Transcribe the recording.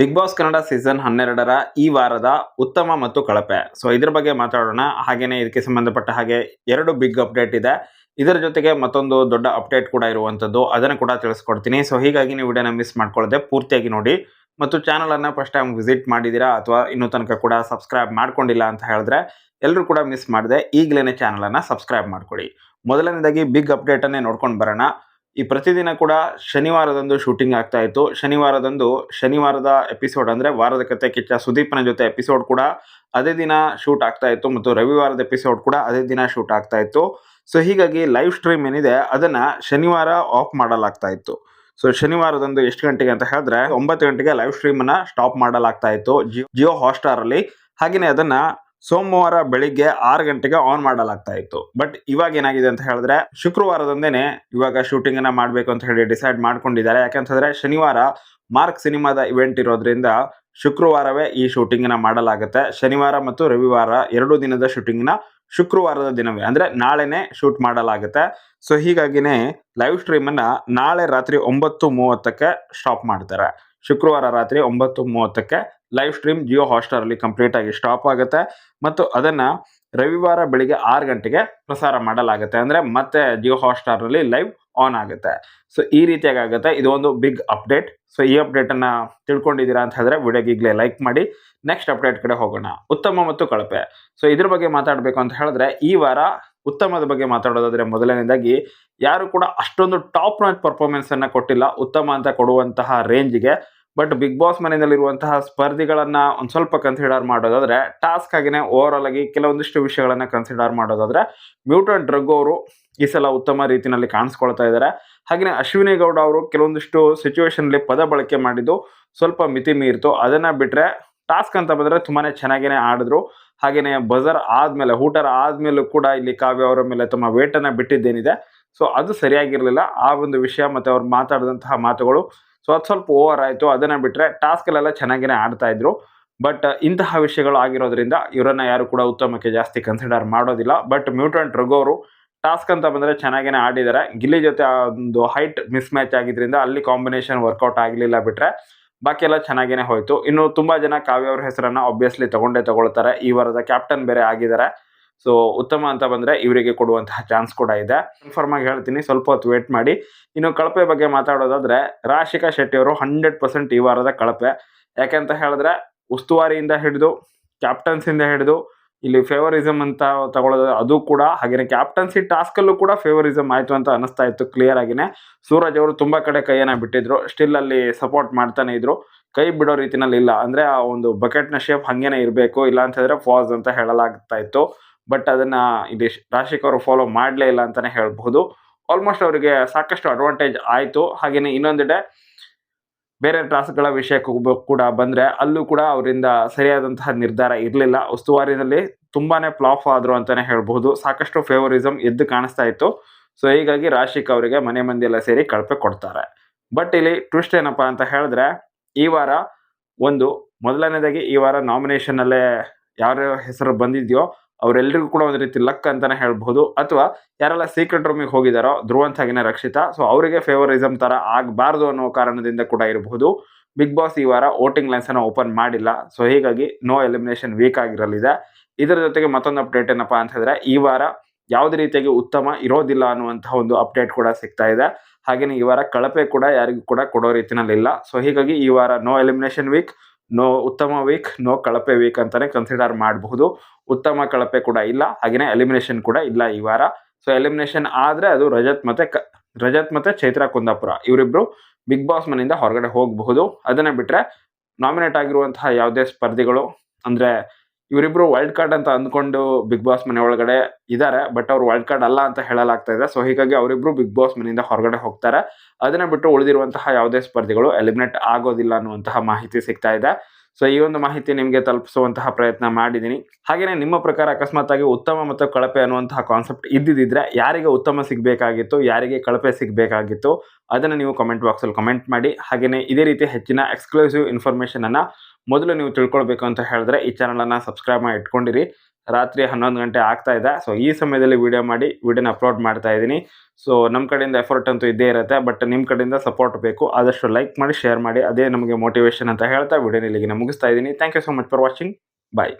Big boss Kannada season ಹನ್ನೆರಡರ ಈ ವಾರದ ಉತ್ತಮ ಮತ್ತು ಕಳಪೆ. ಸೊ ಇದ್ರ ಬಗ್ಗೆ ಮಾತಾಡೋಣ. ಹಾಗೇನೆ ಇದಕ್ಕೆ ಸಂಬಂಧಪಟ್ಟ ಹಾಗೆ ಎರಡು ಬಿಗ್ ಅಪ್ಡೇಟ್ ಇದೆ. ಇದರ ಜೊತೆಗೆ ಮತ್ತೊಂದು ದೊಡ್ಡ ಅಪ್ಡೇಟ್ ಕೂಡ ಇರುವಂಥದ್ದು. ಅದನ್ನು ಕೂಡ ತಿಳಿಸ್ಕೊಡ್ತೀನಿ. ಸೊ ಹೀಗಾಗಿ ನೀವು ವಿಡಿಯೋನ ಮಿಸ್ ಮಾಡ್ಕೊಳ್ಳದೆ ಪೂರ್ತಿಯಾಗಿ ನೋಡಿ. ಮತ್ತು ಚಾನಲನ್ನು ಫಸ್ಟ್ ಟೈಮ್ ವಿಸಿಟ್ ಮಾಡಿದ್ದೀರಾ ಅಥವಾ ಇನ್ನೂ ತನಕ ಕೂಡ ಸಬ್ಸ್ಕ್ರೈಬ್ ಮಾಡ್ಕೊಂಡಿಲ್ಲ ಅಂತ ಹೇಳಿದ್ರೆ ಎಲ್ಲರೂ ಕೂಡ ಮಿಸ್ ಮಾಡಿದೆ. ಈಗಲೇ ಚಾನಲನ್ನು ಸಬ್ಸ್ಕ್ರೈಬ್ ಮಾಡ್ಕೊಳ್ಳಿ. ಮೊದಲನೇದಾಗಿ ಬಿಗ್ ಅಪ್ಡೇಟ್ ಅನ್ನೇ ನೋಡ್ಕೊಂಡು ಬರೋಣ. ಈ ಪ್ರತಿದಿನ ಕೂಡ ಶನಿವಾರದಂದು ಶೂಟಿಂಗ್ ಆಗ್ತಾ ಇತ್ತು. ಶನಿವಾರದಂದು ಶನಿವಾರದ ಎಪಿಸೋಡ್ ಅಂದರೆ ವಾರದ ಕತೆ ಕಿಚ್ಚ ಸುದೀಪ್ನ ಜೊತೆ ಎಪಿಸೋಡ್ ಕೂಡ ಅದೇ ದಿನ ಶೂಟ್ ಆಗ್ತಾ ಇತ್ತು ಮತ್ತು ರವಿವಾರದ ಎಪಿಸೋಡ್ ಕೂಡ ಅದೇ ದಿನ ಶೂಟ್ ಆಗ್ತಾ ಇತ್ತು. ಸೊ ಹೀಗಾಗಿ ಲೈವ್ ಸ್ಟ್ರೀಮ್ ಏನಿದೆ ಅದನ್ನು ಶನಿವಾರ ಆಫ್ ಮಾಡಲಾಗ್ತಾ ಇತ್ತು. ಸೊ ಶನಿವಾರದಂದು ಎಷ್ಟು ಗಂಟೆಗೆ ಅಂತ ಹೇಳಿದ್ರೆ ಒಂಬತ್ತು ಗಂಟೆಗೆ ಲೈವ್ ಸ್ಟ್ರೀಮನ್ನು ಸ್ಟಾಪ್ ಮಾಡಲಾಗ್ತಾ ಇತ್ತು. ಜಿಯೋ ಜಿಯೋ ಹಾಟ್ಸ್ಟಾರಲ್ಲಿ ಹಾಗೆಯೇ ಅದನ್ನ ಸೋಮವಾರ ಬೆಳಿಗ್ಗೆ ಆರು ಗಂಟೆಗೆ ಆನ್ ಮಾಡಲಾಗ್ತಾ ಇತ್ತು. ಬಟ್ ಇವಾಗ ಏನಾಗಿದೆ ಅಂತ ಹೇಳಿದ್ರೆ, ಶುಕ್ರವಾರದಂದೇನೆ ಇವಾಗ ಶೂಟಿಂಗ್ ಅನ್ನ ಮಾಡ್ಬೇಕು ಅಂತ ಹೇಳಿ ಡಿಸೈಡ್ ಮಾಡ್ಕೊಂಡಿದ್ದಾರೆ. ಯಾಕಂತಂದ್ರೆ ಶನಿವಾರ ಮಾರ್ಕ್ ಸಿನಿಮಾದ ಇವೆಂಟ್ ಇರೋದ್ರಿಂದ ಶುಕ್ರವಾರವೇ ಈ ಶೂಟಿಂಗ್ನ ಮಾಡಲಾಗುತ್ತೆ. ಶನಿವಾರ ಮತ್ತು ರವಿವಾರ ಎರಡು ದಿನದ ಶೂಟಿಂಗ್ನ ಶುಕ್ರವಾರದ ದಿನವೇ. ಅಂದ್ರೆ ನಾಳೆನೆ ಶೂಟ್ ಮಾಡಲಾಗುತ್ತೆ. ಸೊ ಹೀಗಾಗಿನೇ ಲೈವ್ ಸ್ಟ್ರೀಮ್ ಅನ್ನ ನಾಳೆ ರಾತ್ರಿ ಒಂಬತ್ತು ಮೂವತ್ತಕ್ಕೆ ಸ್ಟಾಪ್ ಮಾಡ್ತಾರೆ. ಶುಕ್ರವಾರ ರಾತ್ರಿ ಒಂಬತ್ತು ಮೂವತ್ತಕ್ಕೆ ಲೈವ್ ಸ್ಟ್ರೀಮ್ ಜಿಯೋ ಹಾಟ್ಸ್ಟಾರ್ ಅಲ್ಲಿ ಕಂಪ್ಲೀಟ್ ಆಗಿ ಸ್ಟಾಪ್ ಆಗುತ್ತೆ. ಮತ್ತು ಅದನ್ನ ರವಿವಾರ ಬೆಳಿಗ್ಗೆ ಆರು ಗಂಟೆಗೆ ಪ್ರಸಾರ ಮಾಡಲಾಗುತ್ತೆ. ಅಂದ್ರೆ ಮತ್ತೆ ಜಿಯೋ ಹಾಟ್ಸ್ಟಾರ್ನಲ್ಲಿ ಲೈವ್ ಆನ್ ಆಗುತ್ತೆ. ಸೊ ಈ ರೀತಿಯಾಗಿ ಆಗುತ್ತೆ. ಇದು ಒಂದು ಬಿಗ್ ಅಪ್ಡೇಟ್ ಸೊ ಈ ಅಪ್ಡೇಟ್ ಅನ್ನ ತಿಳ್ಕೊಂಡಿದ್ದೀರಾ ಅಂತ ಹೇಳಿದ್ರೆ ವಿಡಿಯೋಗೆ ಈಗಲೇ ಲೈಕ್ ಮಾಡಿ. ನೆಕ್ಸ್ಟ್ ಅಪ್ಡೇಟ್ ಕಡೆ ಹೋಗೋಣ. ಉತ್ತಮ ಮತ್ತು ಕಳಪೆ. ಸೊ ಇದ್ರ ಬಗ್ಗೆ ಮಾತಾಡಬೇಕು ಅಂತ ಹೇಳಿದ್ರೆ ಈ ವಾರ ಉತ್ತಮದ ಬಗ್ಗೆ ಮಾತಾಡೋದಾದ್ರೆ ಮೊದಲನೇದಾಗಿ ಯಾರು ಕೂಡ ಅಷ್ಟೊಂದು ಟಾಪ್ ನಾಚ್ ಪರ್ಫಾರ್ಮೆನ್ಸ್ ಅನ್ನ ಕೊಟ್ಟಿಲ್ಲ. ಉತ್ತಮ ಅಂತ ಕೊಡುವಂತಹ ರೇಂಜ್ಗೆ ಬಟ್ ಬಿಗ್ ಬಾಸ್ ಮನೆಯಲ್ಲಿರುವಂತಹ ಸ್ಪರ್ಧಿಗಳನ್ನ ಒಂದ್ ಸ್ವಲ್ಪ ಕನ್ಸಿಡರ್ ಮಾಡೋದಾದ್ರೆ ಟಾಸ್ಕ್ ಆಗಿನೇ ಓವರ್ ಆಲ್ ಆಗಿ ಕೆಲವೊಂದಿಷ್ಟು ವಿಷಯಗಳನ್ನ ಕನ್ಸಿಡರ್ ಮಾಡೋದಾದ್ರೆ ಮ್ಯೂಟನ್ ಡ್ರಗ್ ಅವರು ಈ ಸಲ ಉತ್ತಮ ರೀತಿಯಲ್ಲಿ ಕಾಣಿಸ್ಕೊಳ್ತಾ ಇದ್ದಾರೆ ಹಾಗೆಯೇ ಅಶ್ವಿನಿ ಗೌಡ ಅವರು ಕೆಲವೊಂದಿಷ್ಟು ಸಿಚುವೇಶನ್ ಅಲ್ಲಿ ಪದ ಬಳಕೆ ಮಾಡಿದ್ದು ಸ್ವಲ್ಪ ಮಿತಿ ಮೀರಿತು ಅದನ್ನ ಬಿಟ್ರೆ ಟಾಸ್ಕ್ ಅಂತ ಬಂದ್ರೆ ತುಂಬಾನೇ ಚೆನ್ನಾಗೇನೆ ಆಡಿದ್ರು. ಹಾಗೇನೆ ಬಜರ್ ಆದ್ಮೇಲೆ, ಹೂಟರ್ ಆದ್ಮೇಲೂ ಕೂಡ ಇಲ್ಲಿ ಕಾವ್ಯ ಅವರ ಮೇಲೆ ತಮ್ಮ ವೇಟನ್ನು ಬಿಟ್ಟಿದ್ದೇನಿದೆ. ಸೊ ಅದು ಸರಿಯಾಗಿರ್ಲಿಲ್ಲ. ಆ ಒಂದು ವಿಷಯ ಮತ್ತೆ ಅವ್ರು ಮಾತಾಡಿದಂತಹ ಮಾತುಗಳು ಸೊ ಅದು ಸ್ವಲ್ಪ ಓವರ್ ಆಯಿತು, ಅದನ್ನು ಬಿಟ್ಟರೆ ಟಾಸ್ಕಲ್ಲೆಲ್ಲ ಚೆನ್ನಾಗಿನೇ ಆಡ್ತಾ ಇದ್ರು. ಬಟ್ ಇಂತಹ ವಿಷಯಗಳು ಆಗಿರೋದ್ರಿಂದ ಇವರನ್ನು ಯಾರು ಕೂಡ ಉತ್ತಮಕ್ಕೆ ಜಾಸ್ತಿ ಕನ್ಸಿಡರ್ ಮಾಡೋದಿಲ್ಲ. ಬಟ್ ಮ್ಯೂಟೆಂಟ್ ರಘೋರು ಟಾಸ್ಕ್ ಅಂತ ಬಂದರೆ ಚೆನ್ನಾಗೇ ಆಡಿದ್ದಾರೆ ಗಿಲ್ಲಿ ಜೊತೆ ಒಂದು ಹೈಟ್ ಮಿಸ್ ಮ್ಯಾಚ್ ಆಗಿದ್ರಿಂದ ಅಲ್ಲಿ ಕಾಂಬಿನೇಷನ್ ವರ್ಕೌಟ್ ಆಗಲಿಲ್ಲ ಬಿಟ್ಟರೆ ಬಾಕಿ ಎಲ್ಲ ಚೆನ್ನಾಗೇ ಹೋಯಿತು. ಇನ್ನು ತುಂಬ ಜನ ಕಾವ್ಯ ಅವ್ರ ಹೆಸರನ್ನು ಆಬ್ವಿಯಸ್ಲಿ ತಗೊಂಡೇ ತಗೊಳ್ತಾರೆ. ಈ ವಾರದ ಕ್ಯಾಪ್ಟನ್ ಬೇರೆ ಆಗಿದ್ದಾರೆ. ಸೊ ಉತ್ತಮ ಅಂತ ಬಂದ್ರೆ ಇವರಿಗೆ ಕೊಡುವಂತಹ ಚಾನ್ಸ್ ಕೂಡ ಇದೆ. ಕನ್ಫರ್ಮ್ ಆಗಿ ಹೇಳ್ತೀನಿ, ಸ್ವಲ್ಪ ಹೊತ್ತು ವೇಟ್ ಮಾಡಿ. ಇನ್ನು ಕಳಪೆ ಬಗ್ಗೆ ಮಾತಾಡೋದಾದ್ರೆ, ರಾಶಿಕಾ ಶೆಟ್ಟಿ ಅವರು ಹಂಡ್ರೆಡ್ ಪರ್ಸೆಂಟ್ ಈ ವಾರದ ಕಳಪೆ. ಯಾಕೆಂತ ಹೇಳಿದ್ರೆ, ಉಸ್ತುವಾರಿಯಿಂದ ಹಿಡಿದು ಕ್ಯಾಪ್ಟನ್ಸಿಂದ ಹಿಡಿದು, ಇಲ್ಲಿ ಫೇವರಿಸಮ್ ಅಂತ ತಗೊಳ್ಳೋದು ಅದು ಕೂಡ ಹಾಗೆಯೇ ಕ್ಯಾಪ್ಟನ್ಸಿ ಟಾಸ್ಕಲ್ಲೂ ಕೂಡ ಫೇವರಿಸಮ್ ಆಯಿತು ಅಂತ ಅನಿಸ್ತಾ ಇತ್ತು ಕ್ಲಿಯರ್ ಆಗಿನೇ. ಸೂರಜ್ ಅವರು ತುಂಬ ಕಡೆ ಕೈಯನ್ನು ಬಿಟ್ಟಿದ್ರು ಸ್ಟಿಲ್ ಅಲ್ಲಿ ಸಪೋರ್ಟ್ ಮಾಡ್ತಾನೆ ಇದ್ರು. ಕೈ ಬಿಡೋ ರೀತಿನಲ್ಲಿ ಇಲ್ಲ, ಅಂದರೆ ಆ ಒಂದು ಬಕೆಟ್ನ ಶೇಪ್ ಹಂಗೇನೆ ಇರಬೇಕು, ಇಲ್ಲ ಅಂತಂದರೆ ಫಾಸ್ ಅಂತ ಹೇಳಲಾಗ್ತಾ ಇತ್ತು. ಬಟ್ ಅದನ್ನ ಇಲ್ಲಿ ರಾಶಿಕ್ ಅವರು ಫಾಲೋ ಮಾಡಲೇ ಇಲ್ಲ ಅಂತಾನೆ ಹೇಳ್ಬಹುದು. ಆಲ್ಮೋಸ್ಟ್ ಅವರಿಗೆ ಸಾಕಷ್ಟು ಅಡ್ವಾಂಟೇಜ್ ಆಯಿತು. ಹಾಗೆಯೇ ಇನ್ನೊಂದೆಡೆ ಬೇರೆ ಟಾಸ್ಕ್ಗಳ ವಿಷಯಕ್ಕೆ ಕೂಡ ಬಂದ್ರೆ ಅಲ್ಲೂ ಕೂಡ ಅವರಿಂದ ಸರಿಯಾದಂತಹ ನಿರ್ಧಾರ ಇರಲಿಲ್ಲ. ಉಸ್ತುವಾರಿನಲ್ಲಿ ತುಂಬಾನೇ ಫ್ಲಾಪ್ ಆದ್ರು ಅಂತಾನೆ ಹೇಳ್ಬಹುದು. ಸಾಕಷ್ಟು ಫೇವರಿಸಮ್ ಎದ್ದು ಕಾಣಿಸ್ತಾ ಇತ್ತು. ಸೊ ಹೀಗಾಗಿ ರಾಶಿಕ್ ಅವರಿಗೆ ಮನೆ ಮಂದಿ ಎಲ್ಲ ಸೇರಿ ಕಳಪೆ ಕೊಡ್ತಾರೆ. ಬಟ್ ಇಲ್ಲಿ ಟ್ವಿಸ್ಟ್ ಏನಪ್ಪ ಅಂತ ಹೇಳಿದ್ರೆ, ಈ ವಾರ ಒಂದು ಮೊದಲನೇದಾಗಿ ಈ ವಾರ ನಾಮಿನೇಷನ್ ಅಲ್ಲೇ ಯಾರ ಹೆಸರು ಬಂದಿದೆಯೋ ಅವರೆಲ್ಲರಿಗೂ ಕೂಡ ಒಂದು ರೀತಿ ಲಕ್ ಅಂತಾನೆ ಹೇಳ್ಬಹುದು. ಅಥವಾ ಯಾರೆಲ್ಲ ಸೀಕ್ರೆಟ್ ರೂಮಿಗೆ ಹೋಗಿದಾರೋ ಧ್ರುವಂತಾಗಿನ ರಕ್ಷಿತ. ಸೊ ಅವರಿಗೆ ಫೇವರಿಸಮ್ ತರ ಆಗಬಾರ್ದು ಅನ್ನೋ ಕಾರಣದಿಂದ ಕೂಡ ಇರಬಹುದು. ಬಿಗ್ ಬಾಸ್ ಈ ವಾರ ವೋಟಿಂಗ್ ಲೈನ್ಸ್ ಅನ್ನ ಓಪನ್ ಮಾಡಿಲ್ಲ. ಸೊ ಹೀಗಾಗಿ ನೋ ಎಲಿಮಿನೇಷನ್ ವೀಕ್ ಆಗಿರಲಿದೆ. ಇದರ ಜೊತೆಗೆ ಮತ್ತೊಂದು ಅಪ್ಡೇಟ್ ಏನಪ್ಪಾ ಅಂತ ಹೇಳಿದ್ರೆ, ಈ ವಾರ ಯಾವುದೇ ರೀತಿಯಾಗಿ ಉತ್ತಮ ಇರೋದಿಲ್ಲ ಅನ್ನುವಂತಹ ಒಂದು ಅಪ್ಡೇಟ್ ಕೂಡ ಸಿಗ್ತಾ ಇದೆ. ಹಾಗೇನೆ ಈ ವಾರ ಕಳಪೆ ಕೂಡ ಯಾರಿಗೂ ಕೂಡ ಕೊಡೋ ರೀತಿನಲ್ಲಿ ಇಲ್ಲ ಸೊ ಹೀಗಾಗಿ ಈ ವಾರ ನೋ ಎಲಿಮಿನೇಷನ್ ವೀಕ್ ನೋ ಉತ್ತಮ ವೀಕ್ ನೋ ಕಳಪೆ ವೀಕ್ ಅಂತಾನೆ ಕನ್ಸಿಡರ್ ಮಾಡಬಹುದು. ಉತ್ತಮ ಕಳಪೆ ಕೂಡ ಇಲ್ಲ, ಹಾಗೇನೆ ಎಲಿಮಿನೇಷನ್ ಕೂಡ ಇಲ್ಲ ಈ ವಾರ. ಸೊ ಎಲಿಮಿನೇಷನ್ ಆದ್ರೆ ಅದು ರಜತ್ ಮತ್ತೆ ಕ- ರಜತ್ ಮತ್ತೆ ಚೈತ್ರ ಕುಂದಾಪುರ ಇವರಿಬ್ರು ಬಿಗ್ ಬಾಸ್ ಮನೆಯಿಂದ ಹೊರಗಡೆ ಹೋಗಬಹುದು. ಅದನ್ನ ಬಿಟ್ರೆ ನಾಮಿನೇಟ್ ಆಗಿರುವಂತಹ ಯಾವುದೇ ಸ್ಪರ್ಧಿಗಳು ಅಂದ್ರೆ ಇವರಿಬ್ರು ವರ್ಲ್ಡ್ ಕಾರ್ಡ್ ಅಂತ ಅಂದ್ಕೊಂಡು ಬಿಗ್ ಬಾಸ್ ಮನೆ ಒಳಗಡೆ ಇದ್ದಾರೆ ಬಟ್ ಅವ್ರು ವರ್ಲ್ಡ್ ಕಾರ್ಡ್ ಅಲ್ಲ ಅಂತ ಹೇಳಲಾಗ್ತಾ ಇದೆ. ಸೊ ಹೀಗಾಗಿ ಅವರಿಬ್ರು ಬಿಗ್ ಬಾಸ್ ಮನೆಯಿಂದ ಹೊರಗಡೆ ಹೋಗ್ತಾರೆ. ಅದನ್ನ ಬಿಟ್ಟು ಉಳಿದಿರುವಂತಹ ಯಾವುದೇ ಸ್ಪರ್ಧಿಗಳು ಎಲಿಮಿನೇಟ್ ಆಗೋದಿಲ್ಲ ಅನ್ನುವಂತಹ ಮಾಹಿತಿ ಸಿಗ್ತಾ ಇದೆ. ಸೊ ಈ ಒಂದು ಮಾಹಿತಿ ನಿಮಗೆ ತಲುಪಿಸುವಂತಹ ಪ್ರಯತ್ನ ಮಾಡಿದ್ದೀನಿ. ಹಾಗೆಯೇ ನಿಮ್ಮ ಪ್ರಕಾರ ಅಕಸ್ಮಾತ್ ಆಗಿ ಉತ್ತಮ ಮತ್ತು ಕಳಪೆ ಅನ್ನುವಂತಹ ಕಾನ್ಸೆಪ್ಟ್ ಇದ್ದಿದ್ರೆ ಯಾರಿಗೆ ಉತ್ತಮ ಸಿಗಬೇಕಾಗಿತ್ತು, ಯಾರಿಗೆ ಕಳಪೆ ಸಿಗಬೇಕಾಗಿತ್ತು, ಅದನ್ನು ನೀವು ಕಮೆಂಟ್ ಬಾಕ್ಸಲ್ಲಿ ಕಮೆಂಟ್ ಮಾಡಿ. ಹಾಗೆಯೇ ಇದೇ ರೀತಿ ಹೆಚ್ಚಿನ ಎಕ್ಸ್ಕ್ಲೂಸಿವ್ ಇನ್ಫಾರ್ಮೇಷನನ್ನು ಮೊದಲು ನೀವು ತಿಳ್ಕೊಳ್ಬೇಕು ಅಂತ ಹೇಳಿದ್ರೆ ಈ ಚಾನಲನ್ನು ಸಬ್ಸ್ಕ್ರೈಬ್ ಮಾಡಿ ಇಟ್ಕೊಂಡಿರಿ. ರಾತ್ರಿ ಹನ್ನೊಂದು ಗಂಟೆ ಆಗ್ತಾ ಇದೆ. ಸೊ ಈ ಸಮಯದಲ್ಲಿ ವಿಡಿಯೋ ಮಾಡಿ ವಿಡಿಯೋನ ಅಪ್ಲೋಡ್ ಮಾಡ್ತಾ ಇದ್ದೀನಿ. ಸೊ ನಮ್ಮ ಕಡೆಯಿಂದ ಎಫರ್ಟ್ ಅಂತೂ ಇದ್ದೇ ಇರುತ್ತೆ ಬಟ್ ನಿಮ್ಮ ಕಡೆಯಿಂದ ಸಪೋರ್ಟ್ ಬೇಕು. ಆದಷ್ಟು ಲೈಕ್ ಮಾಡಿ ಶೇರ್ ಮಾಡಿ. ಅದೇ ನಮಗೆ ಮೋಟಿವೇಶನ್ ಅಂತ ಹೇಳ್ತಾ ವಿಡಿಯೋನ ಇಲ್ಲಿಗೆ ಮುಗಿಸ್ತಾ ಇದ್ದೀನಿ. Thank you so much for watching bye